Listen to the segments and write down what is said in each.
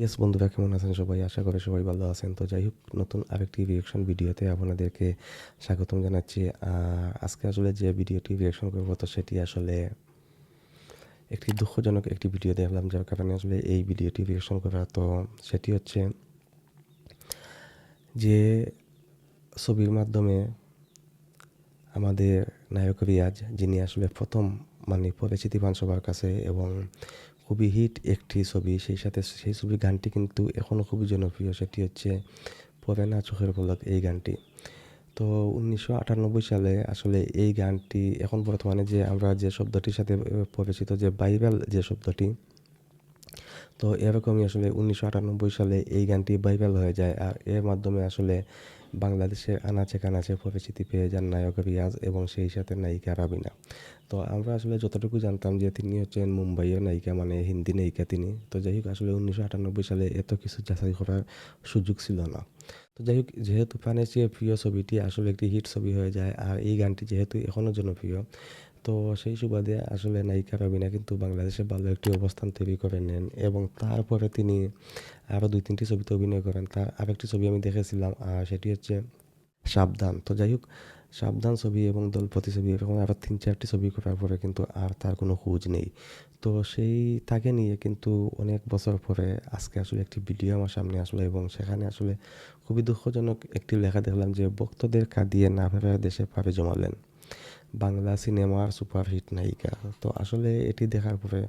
Yes বন্ধুরা কেমন আছেন সবাই? আশা করি সবাই ভালো আছেন। তো যাই হোক, নতুন আরেকটি রিয়েকশন ভিডিওতে আপনাদেরকে স্বাগতম জানাচ্ছি। আজকে আসলে যে ভিডিওটি রিয়েকশন করব, তো সেটি আসলে একটি দুঃখজনক একটি ভিডিও দেখলাম, যার কারণে আসলে এই ভিডিওটি রিয়েকশন করা। তো সেটি হচ্ছে যে ছবির মাধ্যমে আমাদের নায়ক রিয়াজ, যিনি আসলে প্রথম মানে পরিচিতি পান সবার কাছে এবং খুবই হিট একটি ছবি। সেই সাথে সেই ছবির গানটি কিন্তু এখনও খুবই জনপ্রিয়। সেটি হচ্ছে পরে না চোখের পলক এই গানটি। তো উনিশশো আটানব্বই সালে আসলে এই গানটি এখন বর্তমানে যে আমরা যে শব্দটির সাথে পরিচিত যে বাইবেল যে শব্দটি, তো এরকমই আসলে উনিশশো আটানব্বই সালে এই গানটি বাইবেল হয়ে যায়। আর এর মাধ্যমে আসলে বাংলাদেশের আনাচে কানাচে পরিচিতি পেয়ে যান নায়ক রিয়াজ এবং সেই সাথে নায়িকা রাবিনা। তো আমরা আসলে যতটুকু জানতাম যে তিনি হচ্ছেন মুম্বাইয়ের নায়িকা মানে হিন্দি নায়িকা তিনি, তো যাই হোক আসলে উনিশশো আটানব্বই সালে এত কিছু যাচাই করার সুযোগ ছিল না। তো যাই হোক, যেহেতু চেয়ে প্রিয় ছবিটি আসলে একটি হিট ছবি হয়ে যায়, আর এই গানটি যেহেতু এখনও জনপ্রিয় তো সেই সুবাদে আসলে নায়িকা রবিনা কিন্তু বাংলাদেশে ভালো একটি অবস্থান তৈরি করে নেন এবং তারপরে তিনি আরও দুই, তিনটি ছবিতে অভিনয় করেন। তার আরেকটি ছবি আমি দেখেছিলাম আর সেটি হচ্ছে সাবধান। তো যাই হোক, সাবধান ছবি এবং দলপতি ছবি এরকম আরও তিন, চারটি ছবি করার পরে কিন্তু আর তার কোনো খোঁজ নেই। তো সেই তাকে নিয়ে কিন্তু অনেক বছর পরে আজকে আসলে একটি ভিডিও আমার সামনে আসলো এবং সেখানে আসলে খুবই দুঃখজনক একটি লেখা দেখলাম যে ভক্তদের কাঁদিয়ে না ভেবে দেশে পাবে জমালেন। বাংলা সিনেমার সুপারহিট নায়িকা। তো আসলে এটি দেখার পরে,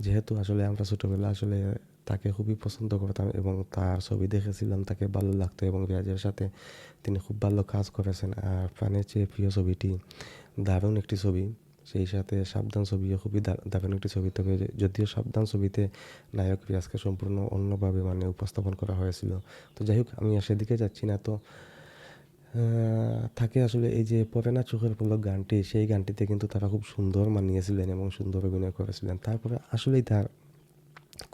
যেহেতু আসলে আমরা ছোটোবেলা আসলে তাকে খুবই পছন্দ করতাম এবং তার ছবি দেখেছিলাম, তাকে ভালো লাগতো এবং রিয়াজের সাথে তিনি খুব ভালো কাজ করেছেন। আর প্রাণের চেয়ে প্রিয় ছবিটি দারুণ একটি ছবি। সেই সাথে সাবধান ছবিও খুবই দারুণ একটি ছবি। তবে যদিও সাবধান ছবিতে নায়ক রিয়াজকে সম্পূর্ণ অন্যভাবে মানে উপস্থাপন করা হয়েছিল। তো যাই হোক, আমি সেদিকে যাচ্ছি না। তো থাকে আসলে এই যে পরে না চোখের পলক গানটি, সেই গানটিতে কিন্তু তারা খুব সুন্দর মানিয়েছিলেন এবং সুন্দর অভিনয় করেছিলেন। তারপরে আসলেই তার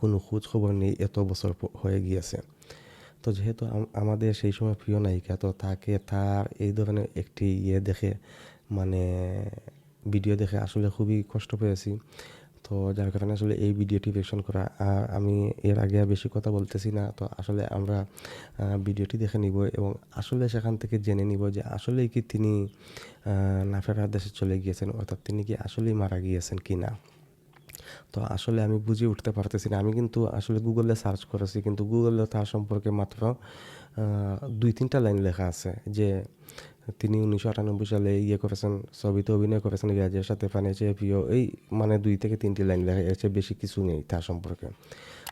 কোনো খোঁজ খবর নেই, এত বছর হয়ে গিয়েছে। তো যেহেতু আমাদের সেই সময় প্রিয় নায়িকা, তো তাকে তার এই ধরনের একটি ইয়ে দেখে মানে ভিডিও দেখে আসলে খুবই কষ্ট পেয়েছি। তো যার কারণে আসলে এই ভিডিওটি রিয়েকশন করা আমি এর আগে বেশি কথা বলতেছি না। তো আসলে আমরা ভিডিওটি দেখে নিব এবং আসলে সেখান থেকে জেনে নিব যে আসলেই কি তিনি আহ, না ফেরার দেশে চলে গিয়েছেন অর্থাৎ তিনি কি আসলেই মারা গিয়েছেন কি না? তো আসলে আমি বুঝে উঠতে পারতেছি না। আমি কিন্তু আসলে গুগলে সার্চ করেছি কিন্তু গুগলে তার সম্পর্কে মাত্র দুই তিনটা লাইন লেখা আছে যে তিনি উনিশশো আটানব্বই সালে ইয়ে করেছেন ছবিতে অভিনয় করেছেন রিয়াজের সাথে ফানেছে প্রিয় এই মানে দুই থেকে তিনটি লাইন এর চেয়ে বেশি কিছু নেই তার সম্পর্কে।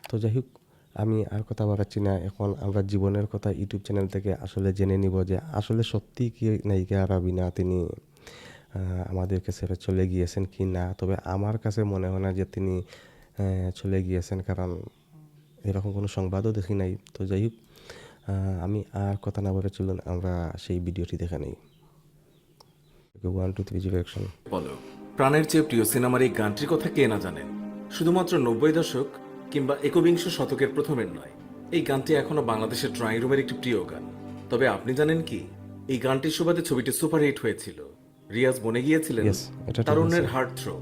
তো যাই হোক, আমি আর কথা বাড়াচ্ছি না। এখন আমরা জীবনের কথা ইউটিউব চ্যানেল থেকে আসলে জেনে নিব যে আসলে সত্যি কি নায়িকা রাবিনা তিনি আমাদেরকে ছেড়ে চলে গিয়েছেন কি না? তবে আমার কাছে মনে হয় না যে তিনি চলে গিয়েছেন কারণ এরকম কোনো সংবাদও দেখি নাই। তো যাই হোক আমি আর কথা না বলে চলুন আমরা সেই ভিডিওটি দেখে নেই। One two three zero action বলো প্রাণের চেয়ে প্রিয় সিনেমার এই গানটির কথা কে না জানেন? শুধুমাত্র নব্বই দশক কিংবা একবিংশ শতকের প্রথমের নয় এই গানটি এখনও বাংলাদেশের ড্রয়িং রুমের একটি প্রিয় গান। তবে আপনি জানেন কি এই গানটির সুবাদে ছবিটি সুপারহিট হয়েছিল। রিয়াজ বনে গিয়েছিলেন তারুণ্যের হার্ট থ্রো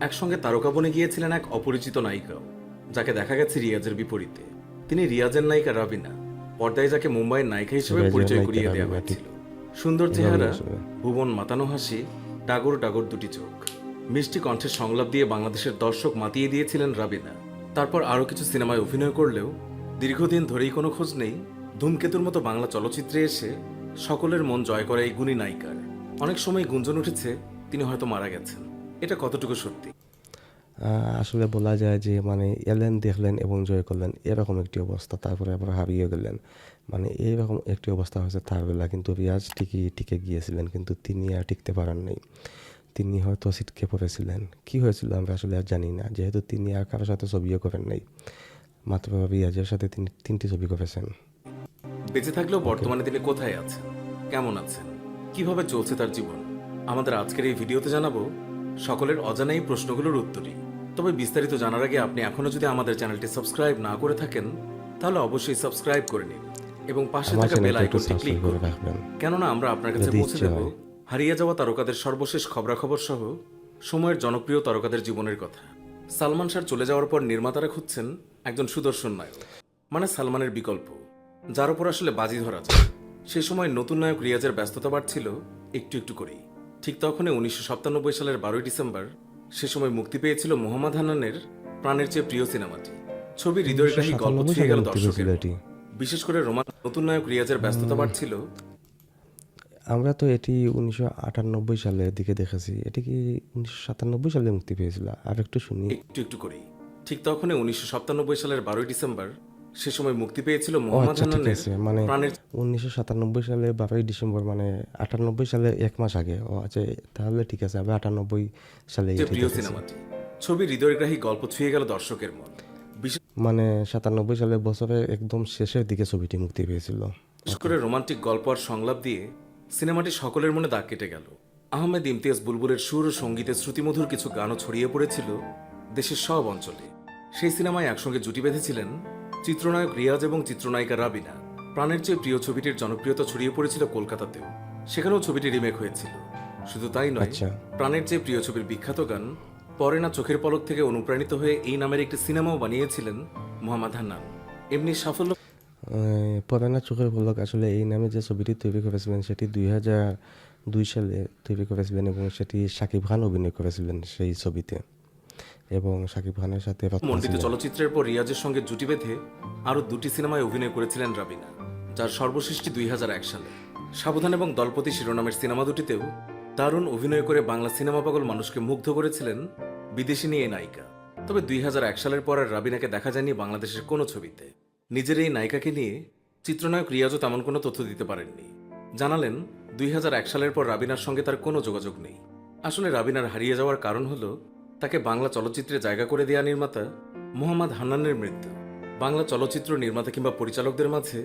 একসঙ্গে তারকা বনে গিয়েছিলেন এক অপরিচিত নায়িকাও যাকে দেখা গেছে রিয়াজের বিপরীতে। তিনি রিয়াজের নায়িকা রাবিনা। পর্দায় যাকে মুম্বাইয়ের নায়িকা হিসেবে পরিচয় করিয়ে দেওয়া হয়েছিল। সুন্দর চেহারা ভুবন মাতানো হাসি ডাগর ডাগর দুটি চোখ। মিষ্টি কণ্ঠের সংলাপ দিয়ে বাংলাদেশের দর্শক মাতিয়ে দিয়েছিলেন রাবিনা। তারপর আরও কিছু সিনেমায় অভিনয় করলেও দীর্ঘদিন ধরেই কোনো খোঁজ নেই ধূমকেতুর মতো বাংলা চলচ্চিত্রে এসে সকলের মন জয় করা এই গুণী নায়িকার। অনেক সময় গুঞ্জন উঠেছে তিনি হয়তো মারা গেছেন। এটা কতটুকু সত্যি? আসলে বলা যায় যে মানে এলেন দেখলেন এবং জয় করলেন এরকম একটি অবস্থা। তারপরে আবার হারিয়ে গেলেন। মানে এইরকম একটি অবস্থা হয়েছে তার বেলা কিন্তু রিয়াজ ঠিকই টিকে গিয়েছিলেন কিন্তু তিনি আর টিকতে পারেন নাই। তিনি হয়তো সিটকে পড়েছিলেন। কি হয়েছিল আমরা আসলে আর জানি না। যেহেতু তিনি আর কারোর সাথে ছবিও করেন নাই। মাত্র রিয়াজের সাথে তিনি তিনটি ছবি করেছেন। বেঁচে থাকলেও বর্তমানে তিনি কোথায় আছেন? কেমন আছেন? কীভাবে চলছে তার জীবন? আমাদের আজকের এই ভিডিওতে জানাব সকলের অজানা এই প্রশ্নগুলোর উত্তরই। তবে বিস্তারিত জানার আগে আপনি এখনও যদি আমাদের চ্যানেলটি সাবস্ক্রাইব না করে থাকেন তাহলে অবশ্যই সাবস্ক্রাইব করে নিন এবং পাশে থাকা বেল আইকনটি ক্লিক করে রাখবেন। কেননা আমরা আপনার কাছে পৌঁছে দেব হারিয়ে যাওয়া তারকাদের সর্বশেষ খবরাখবর সহ সময়ের জনপ্রিয় তারকাদের জীবনের কথা। সালমান শাহ চলে যাওয়ার পর নির্মাতারা খুঁজছেন একজন সুদর্শন নায়ক মানে সালমানের বিকল্প যার উপর আসলে বাজি ধরা যায়। সে সময় নতুন নায়ক রিয়াজের ব্যস্ততা বাড়ছিল একটু একটু করেই। ঠিক তখনই উনিশশো সাতানব্বই সালের বারোই ডিসেম্বর সে সময় মুক্তি পেয়েছিল মোহাম্মদ হান্নানের প্রাণের চেয়ে প্রিয় সিনেমাটি। ছবি হৃদয়গ্রাহী গল্প ছুঁয়ে গেল দর্শকের। বিশেষ করে রোমান নতুন নায়ক রিয়াজের ব্যস্ততা বাড়ছিল। আমরা তো এটি উনিশশো আটানব্বই সালের দিকে দেখেছি। এটি কি উনিশশো সাতানব্বই সালে মুক্তি পেয়েছিল? আর একটু শুনি। একটু একটু করেই। ঠিক তখনই উনিশশো সাতানব্বই সালের বারোই ডিসেম্বর সে সময় মুক্তি পেয়েছিল মোহাম্মদ আচ্ছা হান্নানের মানে উনিশশো সাতানব্বই সালে বারোই ডিসেম্বর মানে আটানব্বই সালে এক মাস আগে। ও আচ্ছা তাহলে ঠিক আছে আটানব্বই সালে প্রিয় সিনেমাটি। ছবি হৃদয়গ্রাহী গল্প ছুঁয়ে গেল দর্শকের মন। মানে সাতানব্বই সালে বছরের একদম শেষের দিকে ছবিটি মুক্তি পেয়েছিল। করে রোমান্টিক গল্প আর সংলাপ দিয়ে সিনেমাটি সকলের মনে দাগ কেটে গেল। আহমেদ ইমতিয়াজ বুলবুলের সুর ও সঙ্গীতের শ্রুতিমধুর কিছু গানও ছড়িয়ে পড়েছিল দেশের সব অঞ্চলে। সেই সিনেমায় একসঙ্গে জুটি বেঁধেছিলেন চিত্রনায়ক রিয়াজ এবং চিত্রনায়িকা রাবিনা প্রাণের চেয়ে প্রিয় ছবিটির জনপ্রিয়তা ছড়িয়ে পড়েছিল কলকাতাতেও। সেখানেও ছবিটি রিমেক হয়েছিল। শুধু তাই নয় আচ্ছা। প্রাণের চেয়ে প্রিয় ছবির বিখ্যাত গান পরে না চোখের পলক থেকে অনুপ্রাণিত হয়ে এই নামের একটি সিনেমাও বানিয়েছিলেন মোহাম্মদ হান্নান। এমনি সাফল্য পরানা চোখের পলক আসলে এই নামে যে ছবিটি তৈরি করেছিলেন সেটি দুই হাজার দুই সালে তৈরি করেছিলেন এবং সেটি শাকিব খান অভিনয় করেছিলেন সেই ছবিতে। এবং শাকিব খানের সাথে ছিলেন। চলচ্চিত্রের পর রিয়াজের সঙ্গে জুটি বেঁধে আরও দুটি সিনেমায় অভিনয় করেছিলেন রাবিনা যার সর্বশেষটি দুই হাজার এক সালে। সাবধান এবং দলপতি শিরোনামের সিনেমা দুটিতেও দারুণ অভিনয় করে বাংলা সিনেমা পাগল মানুষকে মুগ্ধ করেছিলেন বিদেশি নিয়ে নায়িকা। তবে দুই হাজার এক সালের পর আর রাবিনাকে দেখা যায়নি বাংলাদেশের কোনো ছবিতে। নিজের এই নায়িকাকে নিয়ে চিত্রনায়ক রিয়াজও তেমন কোনো তথ্য দিতে পারেননি। জানালেন দুই হাজার এক সালের পর রাবিনার সঙ্গে তার কোনো যোগাযোগ নেই। আসলে রাবিনার হারিয়ে যাওয়ার কারণ হলো তাকে বাংলা চলচ্চিত্রে জায়গা করে দেয়া নির্মাতা মোহাম্মদ হান্নানের মৃত্যু। বাংলা চলচ্চিত্র নির্মাতা কিংবা পরিচালকদের মাঝে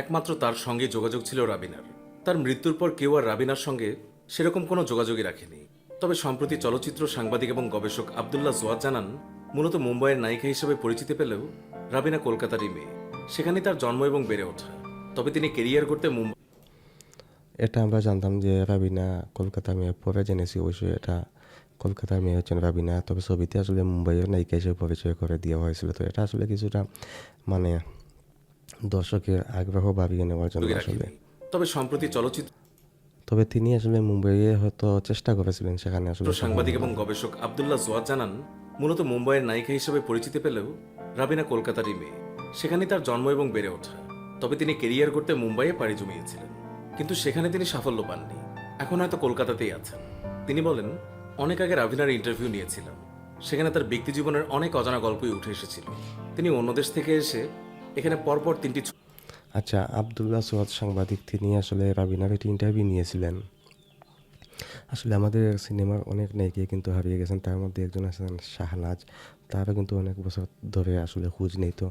একমাত্র তার সঙ্গে যোগাযোগ ছিল রাবিনার। তার মৃত্যুর পর কেউ আর রাবিনার সঙ্গে সেরকম কোনো যোগাযোগই রাখেনি। তবে সম্প্রতি চলচ্চিত্র সাংবাদিক এবং গবেষক আবদুল্লাহ জোয়াদ জানান, মূলত মুম্বাইয়ের নায়িকা হিসেবে পরিচিতি পেলেও রাবিনা কলকাতারই মেয়ে। সেখানেই তার জন্ম এবং বেড়ে ওঠা। তবে তিনি কেরিয়ার করতে মুম্বাই এটা আমরা জানতাম যে রাবিনা কলকাতা মেয়ে পরে জেনেছি, অবশ্যই এটা কলকাতার মেয়ে হচ্ছেন রাবিনা তবে ছবিতে আসলে মুম্বাইয়ের নায়িকা হিসেবে পরিচয় করে দেওয়া হয়েছিল। তো এটা আসলে কিছুটা মানে দর্শকের আগ্রহ বাড়িয়ে নেওয়ার জন্য আসলে। তবে সম্প্রতি চলচ্চিত্র তবে তিনি আসলে মুম্বাইয়ে হয়তো চেষ্টা করেছিলেন সেখানে আসলে সাংবাদিক এবং গবেষক আবদুল্লাহ জোয়াদ জানান মূলত মুম্বাইয়ের নায়িকা হিসেবে পরিচিতি পেলেও রাবিনা কলকাতারই মেয়ে। সেখানে তার জন্ম এবং বেড়ে ওঠা। তবে তিনি কেরিয়ার করতে মুম্বাইয়ে পাড়ি জমিয়েছিলেন। কিন্তু সেখানে তিনি সাফল্য পাননি। এখন হয়তো কলকাতাতেই আছেন। তিনি বলেন অনেক আগে রাবিনার ইন্টারভিউ নিয়েছিলাম। সেখানে তার ব্যক্তি জীবনের অনেক অজানা গল্পই উঠে এসেছিল। তিনি অন্য দেশ থেকে এসে এখানে পরপর তিনটি আচ্ছা আবদুল্লাহ সোয়াদ সাংবাদিক, তিনি আসলে রাবিনার একটি ইন্টারভিউ নিয়েছিলেন। আসলে আমাদের সিনেমার অনেক নায়িকা কিন্তু হারিয়ে গেছেন। তার মধ্যে একজন আছেন শাহনাজ। তারও কিন্তু অনেক বছর ধরে আসলে খোঁজ নেই। তো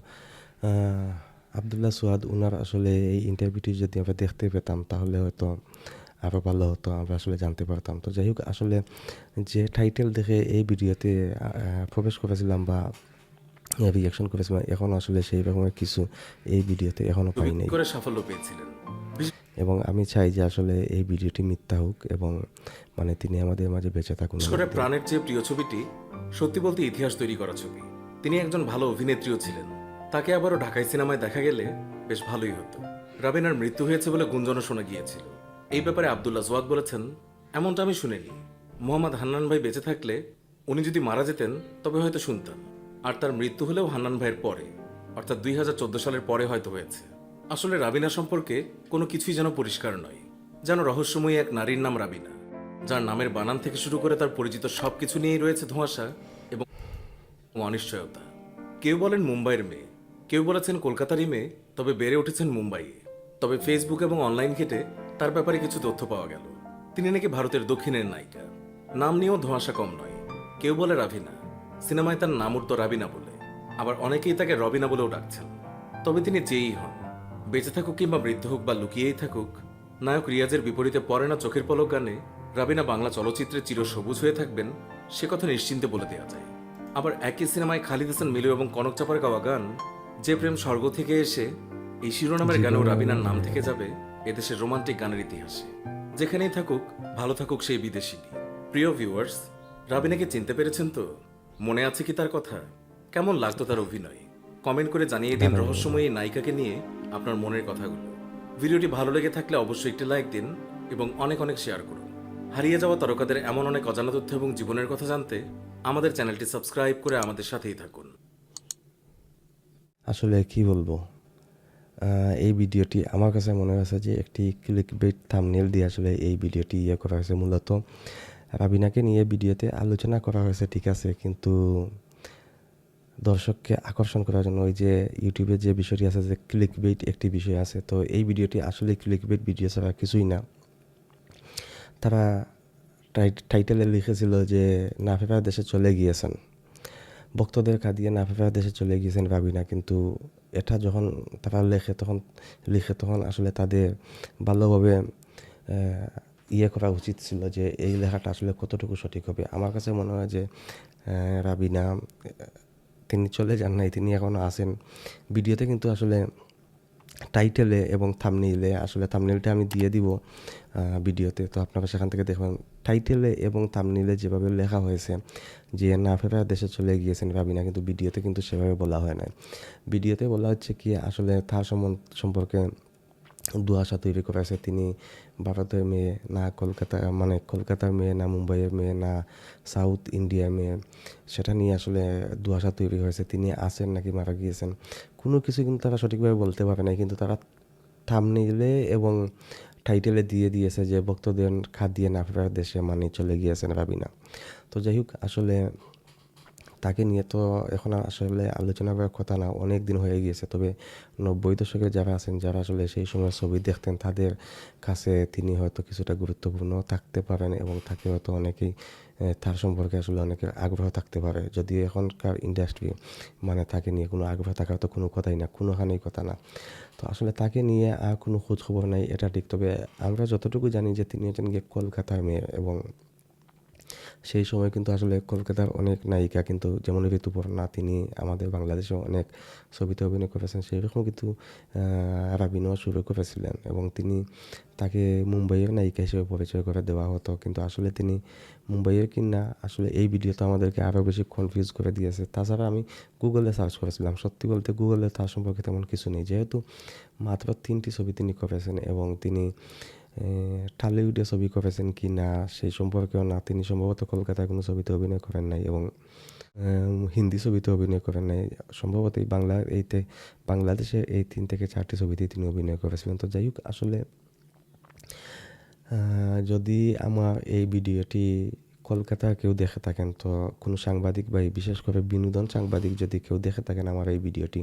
আবদুল্লাহ সোয়াদ ওনার আসলে এই ইন্টারভিউটি যদি আমরা দেখতে পেতাম, তাহলে হয়তো আরও ভালো হতো আমরা আসলে জানতে পারতাম। তো যাই হোক আসলে যে টাইটেল দেখে এই ভিডিওতে প্রবেশ করেছিলাম বা রিয়াকশন করেছিলাম এখন আসলে সেই রকমের কিছু এই ভিডিওতে এখনও পাই নাই করে সাফল্য পেয়েছিলেন। এবং আমি চাই যে আসলে এই ভিডিওটি মিথ্যা হোক এবং মানে তিনি আমাদের মাঝে বেঁচে থাকুন। করে প্রাণের যে প্রিয় ছবিটি সত্যি বলতে ইতিহাস তৈরি করা ছবি। তিনি একজন ভালো অভিনেত্রীও ছিলেন। তাকে আবারও ঢাকাই সিনেমায় দেখা গেলে বেশ ভালোই হতো। রাবিনার মৃত্যু হয়েছে বলে গুঞ্জনও শোনা গিয়েছিল। এই ব্যাপারে আবদুল্লাহ জোয়াক বলেছেন, এমনটা আমি শুনিনি। মোহাম্মদ হান্নান ভাই বেঁচে থাকলে উনি যদি মারা যেতেন, তবে হয়তো শুনতাম। আর তার মৃত্যু হলেও হান্নান ভাইয়ের পরে, অর্থাৎ দুই হাজার চোদ্দ সালের পরে হয়তো হয়েছে। আসলে রাবিনা সম্পর্কে কোনো কিছুই যেন পরিষ্কার নয়, যেন রহস্যময়ী এক নারীর নাম রাবিনা, যার নামের বানান থেকে শুরু করে তার পরিচিত সবকিছু নিয়েই রয়েছে ধোঁয়াশা এবং অনিশ্চয়তা। কেউ বলেন মুম্বাইয়ের মেয়ে, কেউ বলেছেন কলকাতারই মেয়ে, তবে বেড়ে উঠেছেন মুম্বাইয়ে। তবে ফেসবুক এবং অনলাইন ঘেটে তার ব্যাপারে কিছু তথ্য পাওয়া গেল। তিনি নাকি ভারতের দক্ষিণের নায়িকা। নাম নিয়েও ধোঁয়াশা কম নয়। কেউ বলে রাভিনা। সিনেমায় তার নাম উঠত রাবিনা বলে। আবার অনেকেই তাকে রবিনা বলেও ডাকছেন। তবে তিনি যেই হন। বেঁচে থাকুক কিংবা মৃত্যু হোক বা লুকিয়েই থাকুক নায়ক রিয়াজের বিপরীতে পরে না চোখের পলক গানে রাবিনা বাংলা চলচ্চিত্রে চির সবুজ হয়ে থাকবেন সে কথা নিশ্চিন্তে বলে দেওয়া যায়। আবার একই সিনেমায় খালিদ হাসান মিলু এবং কনক চাপার গাওয়া গান যে প্রেম স্বর্গ থেকে এসে এই শিরোনামের গানেও রাবিনার নাম থেকে যাবে এদেশের রোমান্টিক গানের ইতিহাসে। যেখানেই থাকুক ভালো থাকুক সেই বিদেশিনী প্রিয় ভিউয়ার্স রাবিনাকে চিনতে পেরেছেন তো? মনে আছে কি তার কথা? কেমন লাগতো তার অভিনয়? কমেন্ট করে জানিয়ে দিন রহস্যময়ী এই নায়িকাকে নিয়ে আপনার মনের কথাগুলো। ভিডিওটি ভালো লেগে থাকলে অবশ্যই একটি লাইক দিন এবং অনেক অনেক শেয়ার করুন। হারিয়ে যাওয়া তারকাদের এমন অনেক অজানা তথ্য এবং জীবনের কথা জানতে আমাদের চ্যানেলটি সাবস্ক্রাইব করে আমাদের সাথেই থাকুন। আসলে কি বলব? এই ভিডিওটি আমার কাছে মনে হয়েছে যে একটি ক্লিক বেট থামনেল দিয়ে আসলে এই ভিডিওটি ইয়ে করা হয়েছে মূলত। রাবিনাকে নিয়ে ভিডিওতে আলোচনা করা হয়েছে, ঠিক আছে, কিন্তু দর্শককে আকর্ষণ করার জন্য ওই যে ইউটিউবে যে বিষয়টি আছে যে ক্লিক বেট একটি বিষয় আছে, তো এই ভিডিওটি আসলে ক্লিক বেট ভিডিও ছাড়া কিছুই না। তারা টাইট- টাইটেলে লিখেছিল যে, নাফেফা দেশে চলে গিয়েছেন। ভক্তদের কাঁদিয়ে না ভেবে দেশে চলে গিয়েছেন ভাবি না, কিন্তু এটা যখন তারা লেখে তখন, লিখে তখন আসলে তাদের ভালোভাবে ইয়ে করা উচিত ছিল যে এই লেখাটা আসলে কতটুকু সঠিক হবে। আমার কাছে মনে হয় যে রাবিনা তিনি চলে যান নাই, তিনি এখনও আসেন ভিডিওতে কিন্তু আসলে টাইটেলে এবং থামনেইলে আসলে থামনেইলটা আমি দিয়ে দিব ভিডিওতে। তো আপনারা সেখান থেকে দেখবেন টাইটেলে এবং থামনেইলে যেভাবে লেখা হয়েছে, যে না ফেরা দেশে চলে গিয়েছেন রাবিনা কিন্তু ভিডিওতে কিন্তু সেভাবে বলা হয় না ভিডিওতে বলা হচ্ছে কি, আসলে তার সম্পর্কে দুয়াশা তৈরি করেছে। তিনি ভারতের মেয়ে, না কলকাতা মানে কলকাতার মেয়ে, না মুম্বাইয়ের মেয়ে, না সাউথ ইন্ডিয়ার মেয়ে। সেটা নিয়ে আসলে দুয়াশা তৈরি হয়েছে। তিনি আছেন নাকি মারা গিয়েছেন, কোনো কিছু কিন্তু তারা সঠিকভাবে বলতে পারে না কিন্তু তারা থামনেইলে এবং টাইটেলে দিয়ে দিয়েছে যে, ভক্তদের দিয়ে না ফেরার দেশে মানে চলে গিয়েছেন রাবিনা। তো যাই হোক, আসলে তাকে নিয়ে তো এখন আসলে আলোচনা করার কথা না, অনেক দিন হয়ে গিয়েছে। তবে নব্বই দশকে যারা আছেন, যারা আসলে সেই সময় ছবি দেখতেন, তাদের কাছে তিনি হয়তো কিছুটা গুরুত্বপূর্ণ থাকতে পারেন এবং তাকে হয়তো অনেকেই তার সম্পর্কে আসলে অনেকের আগ্রহ থাকতে পারে। যদি এখনকার ইন্ডাস্ট্রি মানে তাকে নিয়ে কোনো আগ্রহ থাকার তো কোনো কথাই না, কোনোখানেই কথা না। তো আসলে তাকে নিয়ে আর কোনো খোঁজ খবর নাই, এটা ঠিক। তবে আমরা যতটুকু জানি যে তিনি একজন গিয়ে কলকাতার মেয়ে এবং সেই সময় কিন্তু আসলে কলকাতার অনেক নায়িকা কিন্তু যেমন ঋতুপর্ণা তিনি আমাদের বাংলাদেশে অনেক ছবিতে অভিনয় করেছেন সেই রকম কিন্তু রাবিনও শুরু করেছিলেন এবং তিনি তাকে মুম্বাইয়ের নায়িকা হিসেবে পরিচয় করে দেওয়া হতো। কিন্তু আসলে তিনি মুম্বাইয়ের কিনা, আসলে এই ভিডিওটা আমাদেরকে আরও বেশি কনফিউজ করে দিয়েছে। তাছাড়া আমি গুগলে সার্চ করেছিলাম। সত্যি বলতে গুগলে তার সম্পর্কে তেমন কিছু নেই। যেহেতু মাত্র তিনটি ছবি তিনি করেছেন এবং তিনি টালিউডে ছবি করেছেন কি না, সেই সম্পর্কেও না, তিনি সম্ভবত কলকাতায় কোনো ছবিতে অভিনয় করেন নাই এবং হিন্দি ছবিতে অভিনয় করেন নাই। সম্ভবত এই বাংলা, এইতে, বাংলাদেশে এই তিন থেকে চারটি ছবিতে তিনি অভিনয় করেছিলেন। তো যাই হোক, আসলে যদি আমার এই ভিডিওটি কলকাতার কেউ দেখে থাকেন, তো কোনো সাংবাদিক বা বিশেষ করে বিনোদন সাংবাদিক যদি কেউ দেখে থাকেন আমার এই ভিডিওটি,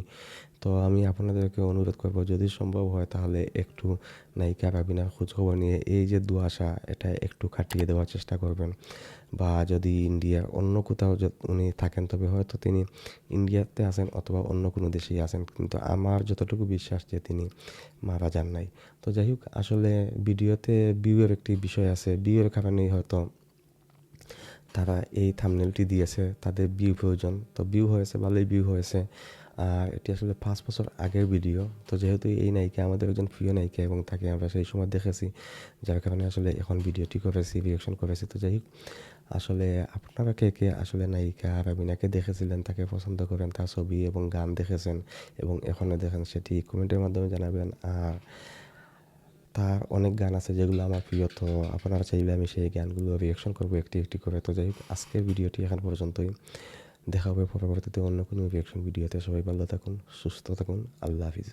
তো আমি আপনাদেরকে অনুরোধ করব যদি সম্ভব হয় তাহলে একটু নায়িকা রাবিনার খোঁজখবর নিয়ে এই যে দুয়াশা এটা একটু কাটিয়ে দেওয়ার চেষ্টা করবেন। বা যদি ইন্ডিয়ার অন্য কোথাও উনি থাকেন তবে হয়তো তিনি ইন্ডিয়াতে আছেন অথবা অন্য কোনো দেশেই আছেন, কিন্তু আমার যতটুকু বিশ্বাস যে তিনি মারা যান নাই। তো যাই হোক, আসলে ভিডিওতে বিউয়ের একটি বিষয় আছে বিউয়ের কারণেই হয়তো তারা এই থামনেলটি দিয়েছে, তাদের ভিউ প্রয়োজন তো ভিউ হয়েছে, ভালোই ভিউ হয়েছে। আর এটি আসলে পাঁচ বছর আগের ভিডিও তো যেহেতু এই নায়িকা আমাদের একজন প্রিয় নায়িকা এবং তাকে আমরা সেই সময় দেখেছি, যার কারণে আসলে এখন ভিডিওটি করেছি রিয়েকশন করেছি। তো যাই হোক, আসলে আপনারা কে কে আসলে নায়িকা রাবিনাকে দেখেছিলেন, তাকে পছন্দ করেন, তার ছবি এবং গান দেখেছেন এবং এখনও দেখেন সেটি কমেন্টের মাধ্যমে জানাবেন। আর তার অনেক গান আছে যেগুলো আমার প্রিয়, তো আপনারা চাইলে আমি সেই গানগুলো রিয়াকশন করব একটি একটি করে। তো যাই আজকের ভিডিওটি এখন পর্যন্তই। দেখা হবে পরবর্তীতে অন্য কোনো রিয়াকশন ভিডিওতে। সবাই ভালো থাকুন, সুস্থ থাকুন। আল্লাহ হাফিজ।